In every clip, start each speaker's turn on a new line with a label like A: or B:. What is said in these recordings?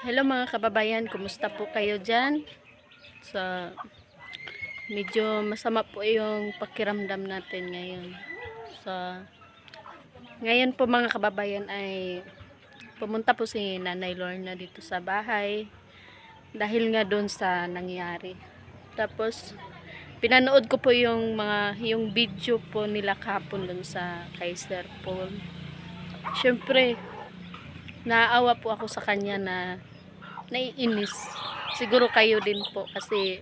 A: Hello mga kababayan, kumusta po kayo dyan? Sa medyo masama po yung pakiramdam natin ngayon. Sa ngayon po mga kababayan ay pumunta po si Nanay Lorna dito sa bahay dahil nga doon sa nangyari. Tapos pinanood ko po yung mga yung video po nila kapon doon sa Kaiser Paul. Syempre, naawa po ako sa kanya na naiinis. Siguro kayo din po kasi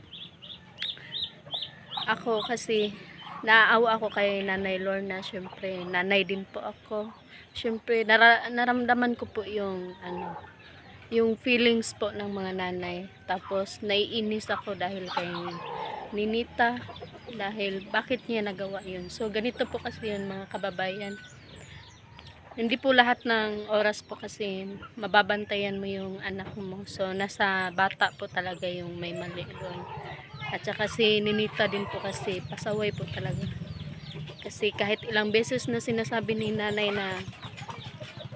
A: ako kasi naaawa ako kay Nanay Lorna. Syempre, nanay din po ako. Syempre, nara- naramdaman ko po yung ano, yung feelings po ng mga nanay. Tapos, naiinis ako dahil kay Ninita. Dahil, bakit niya nagawa yun? So, ganito po kasi yun mga kababayan hindi po lahat ng oras po kasi mababantayan mo yung anak mo. So, nasa bata po talaga yung may mali doon. At saka si Ninita din po kasi pasaway po talaga. Kasi kahit ilang beses na sinasabi ni nanay na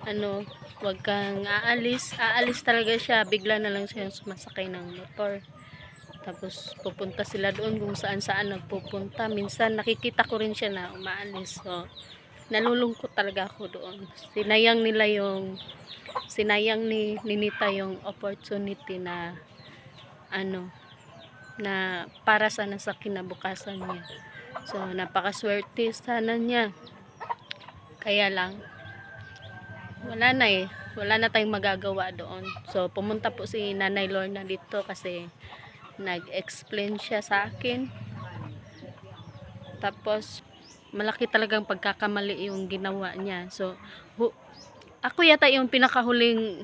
A: ano, wag kang aalis. Aalis talaga siya. Bigla na lang siya sumasakay ng motor. Tapos pupunta sila doon kung saan saan nagpupunta. Minsan nakikita ko rin siya na umaalis. So, nalulungkot talaga ako doon. Sinayang nila yung sinayang ni Ninita yung opportunity na ano na para sana sa kinabukasan niya. So napakaswerte sana niya. Kaya lang wala na eh. Wala na tayong magagawa doon. So pumunta po si Nanay Lorna dito kasi nag-explain siya sa akin. Tapos malaki talagang pagkakamali yung ginawa niya. So, hu- ako yata yung pinakahuling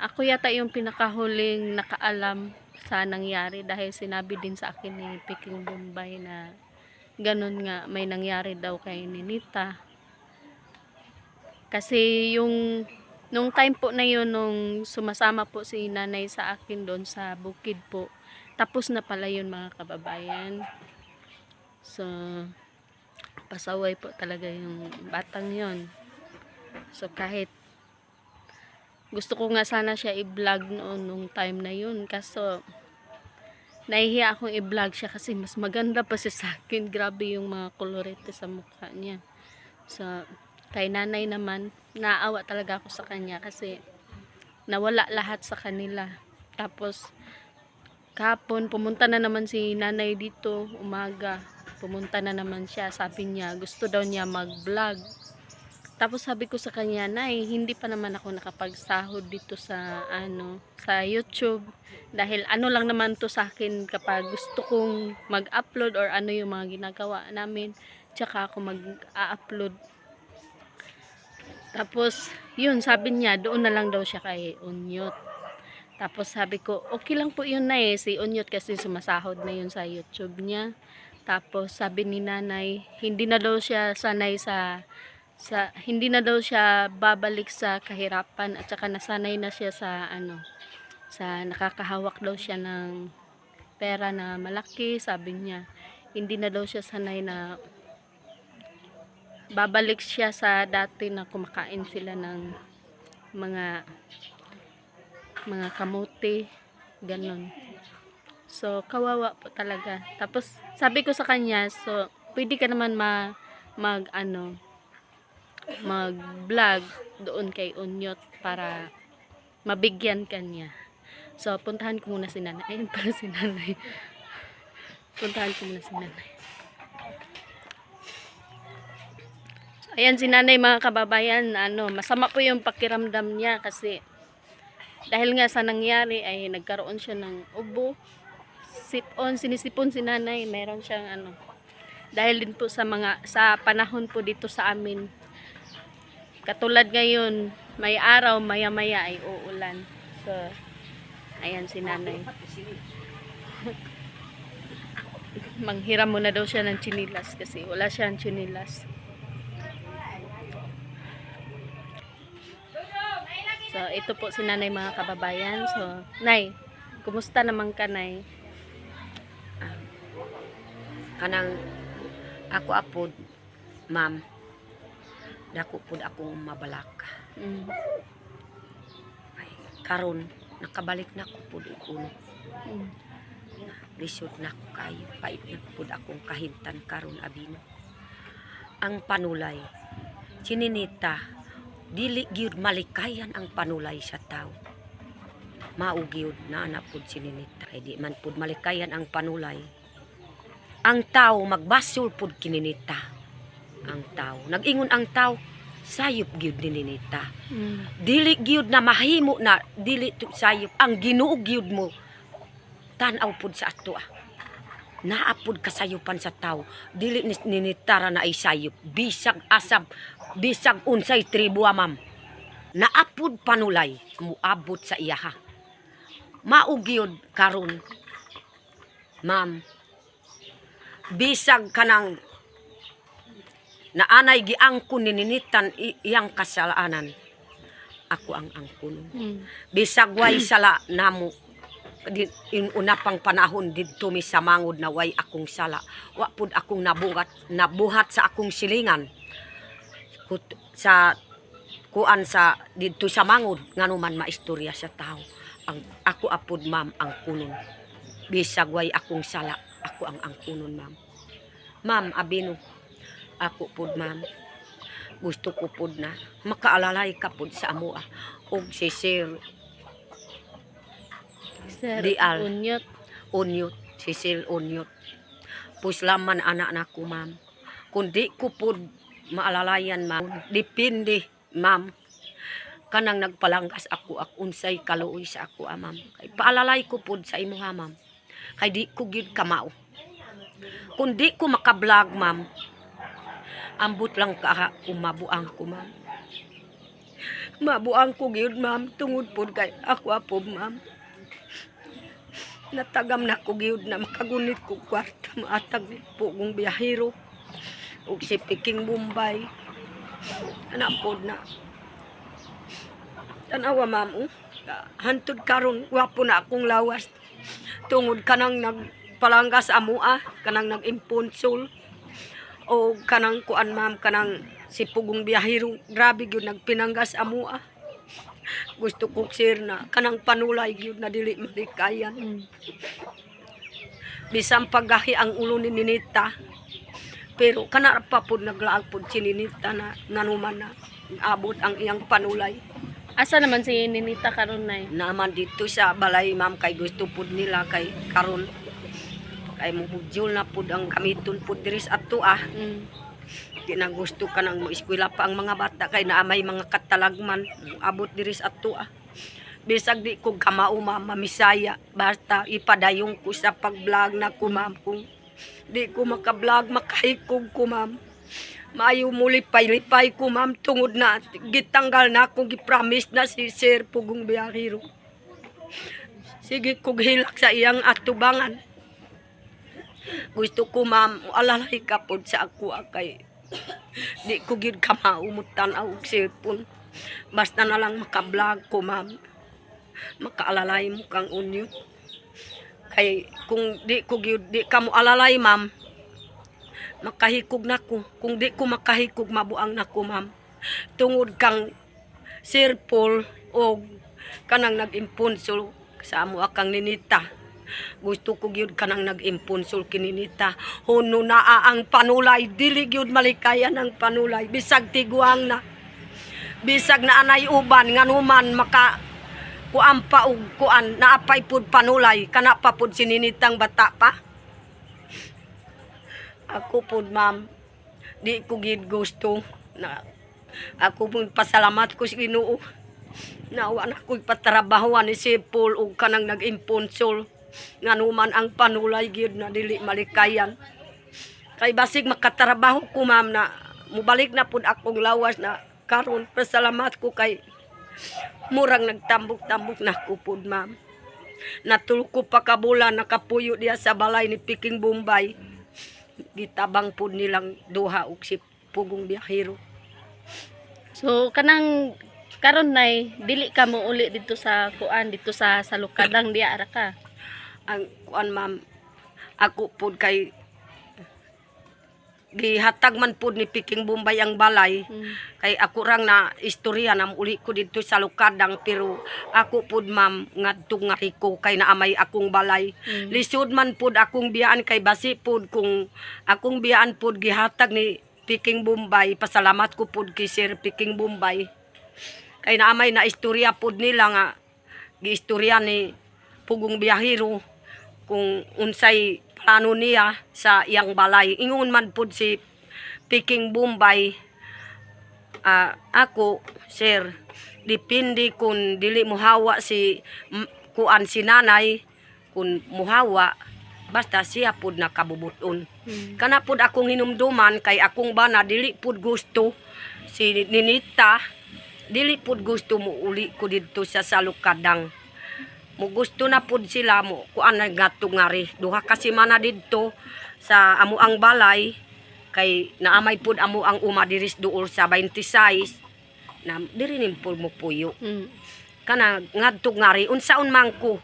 A: ako yata yung pinakahuling nakaalam sa nangyari dahil sinabi din sa akin ni Peking Bombay na ganun nga may nangyari daw kay Ninita. Kasi yung nung time po na yun nung sumasama po si nanay sa akin doon sa bukid po tapos na pala yun mga kababayan. So, pasaway po talaga yung batang yon. So, kahit gusto ko nga sana siya i-vlog noon nung time na yun. Kaso, nahihiya akong i-vlog siya kasi mas maganda pa siya sa akin. Grabe yung mga kolorete sa mukha niya. So, kay nanay naman, naawa talaga ako sa kanya kasi nawala lahat sa kanila. Tapos, kahapon, pumunta na naman si nanay dito, umaga pumunta na naman siya. Sabi niya, gusto daw niya mag-vlog. Tapos sabi ko sa kanya, Nay, hindi pa naman ako nakapagsahod dito sa, ano, sa YouTube. Dahil ano lang naman to sa akin kapag gusto kong mag-upload or ano yung mga ginagawa namin. Tsaka ako mag-upload. Tapos, yun, sabi niya, doon na lang daw siya kay Unyot. Tapos sabi ko, okay lang po yun na eh. Si Unyot kasi sumasahod na yun sa YouTube niya. Tapos sabi ni nanay, hindi na daw siya sanay sa sa hindi na daw siya babalik sa kahirapan at saka nasanay na siya sa ano sa nakakahawak daw siya ng pera na malaki. Sabi niya hindi na daw siya sanay na babalik siya sa dati na kumakain sila ng mga mga kamote. Ganon So, kawawa po talaga. Tapos, sabi ko sa kanya, so, pwede ka naman ma, mag, ano, mag-vlog doon kay Unyot para mabigyan ka niya. So, puntahan ko muna si nanay. Ayun pala si nanay. Puntahan ko muna si nanay. So, ayan si nanay mga kababayan, ano, masama po yung pakiramdam niya kasi dahil nga sa nangyari ay nagkaroon siya ng ubo, sipon, sinisipon si nanay, meron siyang ano. Dahil din po sa mga sa panahon po dito sa amin. Katulad ngayon, may araw, maya-maya ay uulan. So, ayan si nanay. Manghiram muna daw siya ng chinilas kasi wala siyang chinilas. So, ito po si nanay mga kababayan. So, nay, kumusta naman ka, nay?
B: Kanang ako apod ma'am. Dako pud akong mabalak.
A: Mm.
B: ay karon nakabalik na ko pud uno
A: Mm.
B: lisod na ko kayo pait na pud akong kahintan karon abino. Ang panulay sininita dili gyud malikayan ang panulay sa tao mao gyud na ana pud sininita. Di man pud malikayan ang panulay ang tao magbasol pud kininita ang tao. Nag-ingon ang tao sayop gyud nininita
A: Mm.
B: dili gyud na mahimo na dili sayop. Ang Ginoo gyud mo tan-aw pud sa ato ah. naapod kasayupan sa tao. Dili ni ninitara na ay sayop. Bisag asab bisag unsay tribu ah, ma'am. Naapod panulay muabot sa iyaha. Mao gyud karon ma'am bisag kanang naanay giangkon ni ninitan i- iyang kasalanan. Ako ang angkon.
A: Mm.
B: bisag way sala namo di in una pang panahon didto mi sa mangod na way akong sala. Wa pud akong nabuhat nabuhat sa akong silingan. Kut- sa kuan sa didto sa mangod ngano man maistorya sa tao. Ang ako apod ma'am ang kunon bisag way akong sala ako ang angkunon ma'am ma'am abino ako pud ma'am gusto ko pud na makaalalay ka pud sa amo ah og si Sir
A: Sir,
B: Di al.
A: unyot.
B: Unyot, Cecil Unyot. Puslaman anak na ko, ma'am. Kundi ko po maalalayan, ma'am. Depende, ma'am. Kanang nagpalanggas ako, ak unsay kaluoy sa ako, ah, ma'am. Kay paalalay ko po sa imo, ha, ma'am. Kay di ko gyud kamao. Kundi ko makablog, ma'am. Ambot lang ka kung mabuang ko, ma'am. Mabuang ko gyud, ma'am. Tungod po kay ako, apo, ma'am natagam na ko gyud na makagunit ko kwarta maatag po kong biyahero ug si Peking Bombay anak pod na tanawa ma'am oh. hantod karon wapo na akong lawas tungod kanang nagpalanggas amo ah kanang nag-imponsol o kanang kuan ma'am kanang si pugong biyahero grabe gyud nagpinanggas amo ah gusto ko sir na kanang panulay gyud na dili malikayan
A: Mm.
B: bisan paggahi ang ulo ni Ninita. Pero kana pa pud naglaag pud si Ninita na nganuman na abot ang iyang panulay.
A: Asa naman si Ninita karon nay?
B: Naman dito sa balay ma'am kay gusto pud nila kay karon kay mo na pud ang gamiton pud diri sa ato ah.
A: Mm.
B: Di na gusto ka nang mo eskwela pa ang mga bata kay naamay mga katalagman abot diri sa ato ah. Bisag di ko kamao ma'am mamisaya basta ipadayong ko sa pag-vlog na ko ma'am kung di ko maka-vlog makahikog ko ma'am. Maayo mo lipay-lipay ko ma'am tungod na gitanggal na akong gipromise na si Sir Pugong Biyahiro. Sige kog hilak sa iyang atubangan. Gusto ko ma'am alalay ka pod sa ako ah, kay di ko gid ka maumutan og cellphone. Basta na lang maka-vlog ko ma'am. Makaalalay mo kang unyo. Kay kung di ko gyud di ka mo alalay ma'am, makahikog na ko. Kung di ko makahikog mabuang na ko ma'am. Tungod kang Paul o kanang nag-imponsol sa amo akang ninita. Gusto ko gyud kanang nag-imponsol kininita. Huno na ang panulay, dili gyud malikayan ang panulay. Bisag tiguang na. Bisag na anay uban nganuman maka kuan pa og kuan naapay pud panulay kana pa pud sininitang bata pa. Ako pud ma'am di ko gid gusto na ako pud pasalamat ko sa Ginoo. Nawa na ko'y patrabahoan ni si Paul og kanang nag-imponsol nganuman ang panulay gyud na dili malikayan. Kay basig makatrabaho ko ma'am na mubalik na pud akong lawas na karon pasalamat ko kay murang nagtambok-tambok na ko pud ma'am. Natulko pa ka bulan nakapuyo diya sa balay ni Piking Bombay. Gitabang pud nilang duha og si Pugong Biyahero.
A: So kanang karon nay dili ka mo uli dito sa kuan dito sa sa lukadang diya ara ka.
B: Ang kuan ma'am ako pud kay gihatag man pud ni Piking Bombay ang balay.
A: Mm.
B: kay ako rang na istorya na uli ko dito sa lukadang pero ako pud ma'am ngadto nga riko kay naamay akong balay.
A: Mm.
B: lisod man pud akong biyaan kay basi pud kung akong biyaan pud gihatag ni Piking Bombay. Pasalamat ko pud kay Sir Piking Bombay. Kay naamay na istorya pud nila nga giistorya ni Pugong Biyahero kung unsay plano niya sa iyang balay. Ingon man pud si Piking Bombay ah, ako sir dipindi kung dili muhawa si kuan si nanay. Kung muhawa basta siya pud nakabubuton
A: Mm.
B: kana pud akong hinumduman kay akong bana dili pud gusto si Ninita. Dili pud gusto mo uli ko dito sa salukadang mo gusto na pud sila mo. Kuan na gatungari duha ka semana didto sa amo ang balay. Kay naamay pud amo ang uma diris duol sa 26 na diri nin pud mo puyo.
A: Mm.
B: kana ngadto ngari unsaon man ko?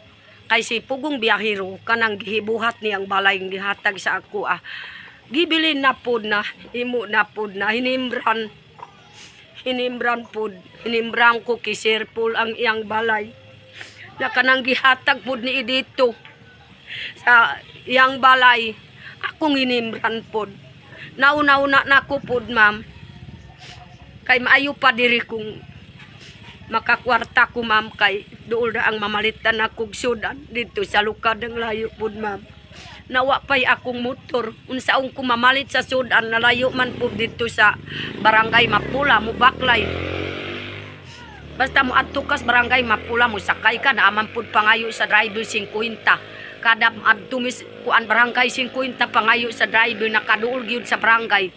B: Kay si Pugong Biyahero kanang gihibuhat niyang balay nga gihatag sa ako ah. Gibili na pud na imo na pud na hinimran hinimran pud. Hinimran ko kay Sir Paul ang iyang balay na kanang gihatag pud ni dito sa iyang balay akong hinimran pud nauna-una na ko pud ma'am. Kay maayo pa diri kung makakwarta ko ma'am kay dool na ang mamalitan akong sudan dito sa lukad ng layo pud ma'am. Nawa pa'y akong motor. Unsaong ko mamalit sa sudan na layo man po dito sa barangay Mapula mo baklay basta mo adto kas barangay Mapula mo sakay ka naaman pud pangayo sa driver 50 kada adto mis kuan barangay 50 pangayo sa driver nakaduol gyud sa barangay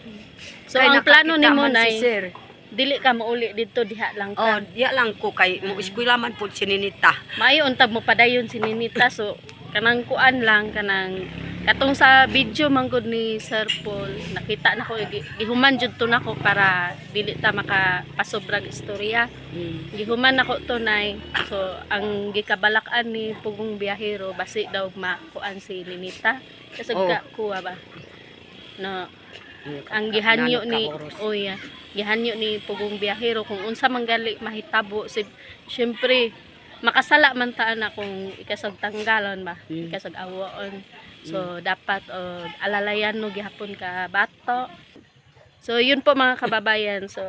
A: So
B: Kay
A: ang plano nimo nay
B: si sir
A: dili ka mauli dito diha lang
B: Oh,
A: ka.
B: diya lang ko kay mo eskwela man pud si Ninita.
A: Maayo untag mo padayon si Ninita so kanang kuan lang kanang katong sa video man gud ni Sir Paul nakita na ko gi- gihuman jud to nako para dili ta makapasobrang istorya. Gihuman nako to nay. So ang gikabalak-an ni Pugong Biyahero basi daw makuan si Ninita. Kasi
B: Oh.
A: kuha ba? No, ang gihanyo ni oh yeah, gihanyo ni Pugong Biyahero kung unsa man gali mahitabo si syempre makasala man ta na kung ikasag tanggalon ba
B: Mm.
A: ikasag awoon so dapat oh, alalayan no gihapon ka bato so yun po mga kababayan so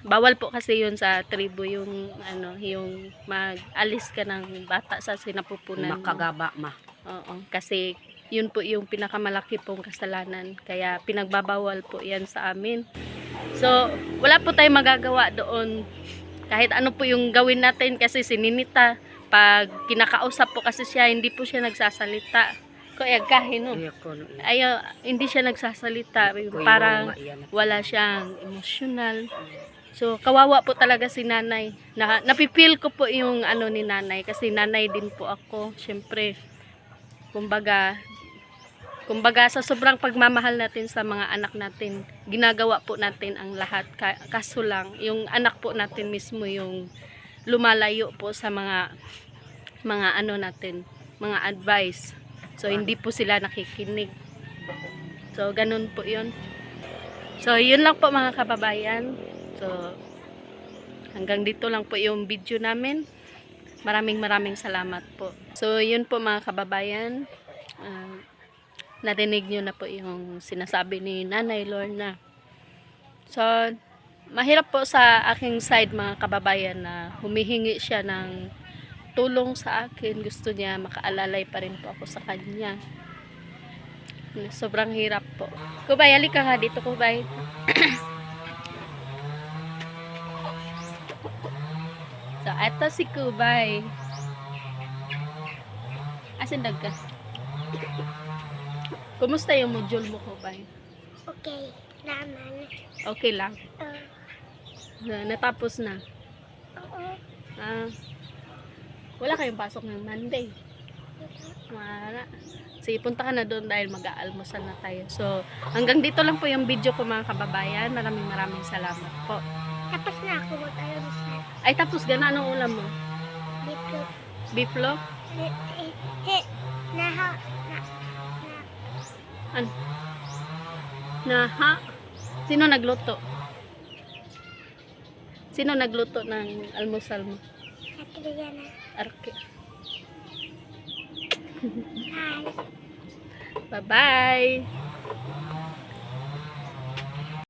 A: bawal po kasi yun sa tribo yung ano yung mag-alis ka ng bata sa sinapupunan mo.
B: Makagaba ma.
A: Oo, kasi yun po yung pinakamalaki pong kasalanan. Kaya pinagbabawal po yan sa amin. So, wala po tayong magagawa doon. Kahit ano po yung gawin natin kasi si Ninita, pag kinakausap po kasi siya, hindi po siya nagsasalita. Kaya kahin no.
B: Ko no.
A: Ayaw, hindi siya nagsasalita. Parang wala siyang emotional. So, kawawa po talaga si nanay. Na, napipil ko po yung ano ni nanay kasi nanay din po ako. Siyempre, kumbaga, kumbaga sa sobrang pagmamahal natin sa mga anak natin, ginagawa po natin ang lahat. Ka- Kaso lang, yung anak po natin mismo yung lumalayo po sa mga mga ano natin, mga advice. So, hindi po sila nakikinig. So, ganun po yun. So, yun lang po mga kababayan. So, hanggang dito lang po yung video namin. Maraming maraming salamat po. So, yun po mga kababayan. Ah, narinig nyo na po yung sinasabi ni Nanay Lorna. So, mahirap po sa aking side mga kababayan na humihingi siya ng tulong sa akin. Gusto niya makaalalay pa rin po ako sa kanya. Sobrang hirap po. Kubay, halika nga dito, Kubay. so, eto si Kubay. Asan dag ka? Kumusta yung module mo, Kubay?
C: Okay, naman.
A: Okay lang.
C: Uh,
A: Na- Natapos na.
C: oo.
A: Ah, wala kayong pasok ng Monday. Wala. Sige, punta ka na doon dahil mag-aalmusal na tayo. So, hanggang dito lang po yung video ko mga kababayan. Maraming maraming salamat po.
C: Tapos na ako mag-almusal.
A: Ay, tapos gana anong ulam mo?
C: He, he, naha, na, na,
A: Ano? Na ha? Sino nagluto? Sino nagluto ng almusal mo?
C: Ate Liana.
A: Arke. Bye-bye.